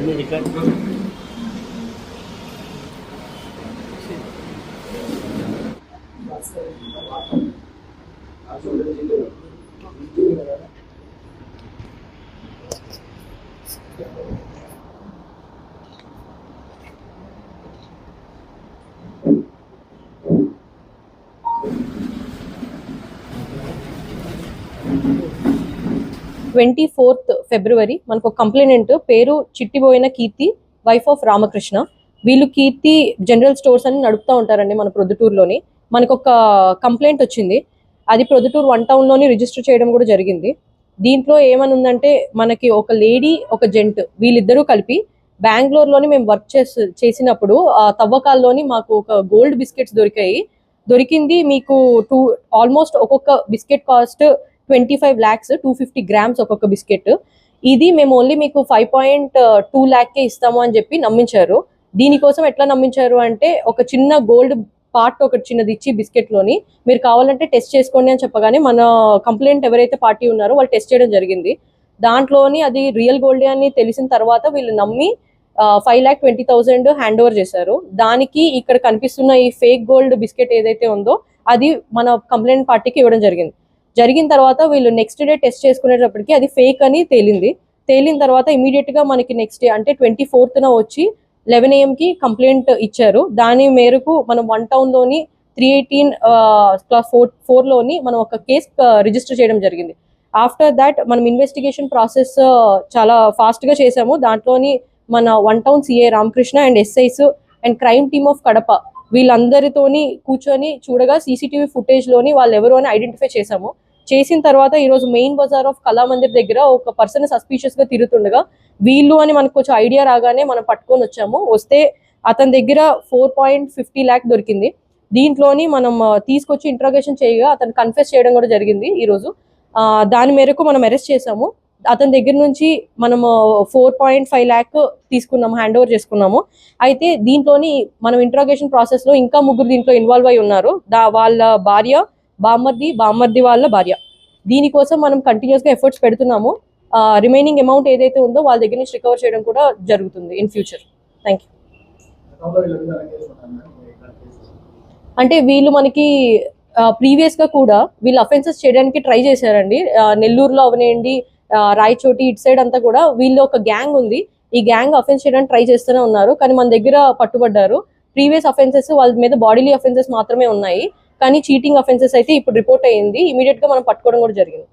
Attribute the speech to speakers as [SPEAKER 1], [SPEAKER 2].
[SPEAKER 1] ini dekat Thank you. Twenty fourth February మనకు ఒక complainant పేరు చిట్టిపోయిన కీర్తి వైఫ్ ఆఫ్ రామకృష్ణ. వీళ్ళు కీర్తి జనరల్ స్టోర్స్ అని నడుపుతూ ఉంటారండి మన ప్రొద్దుటూరులోని. మనకు ఒక కంప్లైంట్ వచ్చింది. అది ప్రొద్దుటూరు వన్ టౌన్లోని రిజిస్టర్ చేయడం కూడా జరిగింది. దీంట్లో ఏమని ఉందంటే మనకి ఒక లేడీ ఒక జెంట్ వీళ్ళిద్దరూ కలిపి బెంగళూరులోని మేము వర్క్ చేసి చేసినప్పుడు తవ్వకాల్లోని మాకు ఒక గోల్డ్ బిస్కెట్స్ దొరికాయి. దొరికింది మీకు టూ ఆల్మోస్ట్ ఒక్కొక్క biscuit cost twenty five lakhs two fifty grams ఒక్కొక్క బిస్కెట్ ఇది మేము ఓన్లీ మీకు ఫైవ్ పాయింట్ టూ ల్యాక్కే ఇస్తాము అని చెప్పి నమ్మించారు. దీనికోసం ఎట్లా నమ్మించారు అంటే ఒక చిన్న గోల్డ్ పార్ట్ ఒకటి చిన్నది ఇచ్చి బిస్కెట్లోని మీరు కావాలంటే టెస్ట్ చేసుకోండి అని చెప్పగానే మన కంప్లైంట్ ఎవరైతే పార్టీ ఉన్నారో వాళ్ళు టెస్ట్ చేయడం జరిగింది. దాంట్లోని అది రియల్ గోల్డ్ అని తెలిసిన తర్వాత వీళ్ళు నమ్మి five lakh twenty thousand hand over చేశారు. దానికి ఇక్కడ కనిపిస్తున్న ఈ ఫేక్ గోల్డ్ బిస్కెట్ ఏదైతే ఉందో అది మన కంప్లైంట్ పార్టీకి ఇవ్వడం జరిగింది. జరిగిన తర్వాత వీళ్ళు నెక్స్ట్ డే టెస్ట్ చేసుకునేటప్పటికి అది ఫేక్ అని తేలింది. తేలిన తర్వాత ఇమీడియట్గా మనకి నెక్స్ట్ డే అంటే ట్వంటీ ఫోర్త్న వచ్చి లెవెన్కి కంప్లైంట్ ఇచ్చారు. దాని మేరకు మనం వన్ టౌన్లోని త్రీ ఎయిటీన్ ఫోర్ ఫోర్లోని మనం ఒక కేసు రిజిస్టర్ చేయడం జరిగింది. ఆఫ్టర్ దాట్ మనం ఇన్వెస్టిగేషన్ ప్రాసెస్ చాలా ఫాస్ట్గా చేసాము దాంట్లోని మన one town CI Ramakrishna and SIs and crime team of Kadapa వీళ్ళందరితోని కూర్చొని చూడగా సీసీటీవీ ఫుటేజ్లోని వాళ్ళు ఎవరు అని ఐడెంటిఫై చేశాము. చేసిన తర్వాత ఈరోజు మెయిన్ బజార్ ఆఫ్ కళామందిర్ దగ్గర ఒక పర్సన్ సస్పీషియస్గా తిరుగుతుండగా వీళ్ళు అని మనకు కొంచెం ఐడియా రాగానే మనం పట్టుకొని వచ్చాము. వస్తే అతని దగ్గర ఫోర్ పాయింట్ ఫిఫ్టీ ల్యాక్ దొరికింది. దీంట్లోని మనం తీసుకొచ్చి ఇంట్రాగేషన్ చేయగా అతను కన్ఫెస్ చేయడం కూడా జరిగింది ఈరోజు. దాని మేరకు మనం అరెస్ట్ చేసాము అతని దగ్గర నుంచి మనము ఫోర్ పాయింట్ ఫైవ్ ల్యాక్ తీసుకున్నాము హ్యాండ్ ఓవర్ చేసుకున్నాము. అయితే దీంట్లోని మనం ఇంట్రాగేషన్ ప్రాసెస్లో ఇంకా ముగ్గురు దీంట్లో ఇన్వాల్వ్ అయి ఉన్నారు. దా వాళ్ళ భార్య బామ్మర్ది బామ్మర్ది వాళ్ళ భార్య. దీనికోసం మనం కంటిన్యూస్గా ఎఫర్ట్స్ పెడుతున్నాము. రిమైనింగ్ అమౌంట్ ఏదైతే ఉందో వాళ్ళ దగ్గర నుంచి రికవర్ చేయడం కూడా జరుగుతుంది ఇన్ ఫ్యూచర్ థ్యాంక్ యూ అంటే వీళ్ళు మనకి ప్రీవియస్గా కూడా వీళ్ళు అఫెన్సెస్ చేయడానికి ట్రై చేశారండి. నెల్లూరులో అవనేయండి రాయచోటి ఇటు సైడ్ అంతా కూడా వీళ్ళు ఒక గ్యాంగ్ ఉంది. ఈ గ్యాంగ్ అఫెన్స్ చేయడానికి ట్రై చేస్తూనే ఉన్నారు. కానీ మన దగ్గర పట్టుబడ్డారు. ప్రీవియస్ అఫెన్సెస్ వాళ్ళ మీద బాడీలీ అఫెన్సెస్ మాత్రమే ఉన్నాయి. కానీ చీటింగ్ అఫెన్సెస్ అయితే ఇప్పుడు రిపోర్ట్ అయ్యింది. ఇమీడియట్గా మనం పట్టుకోవడం కూడా జరిగింది.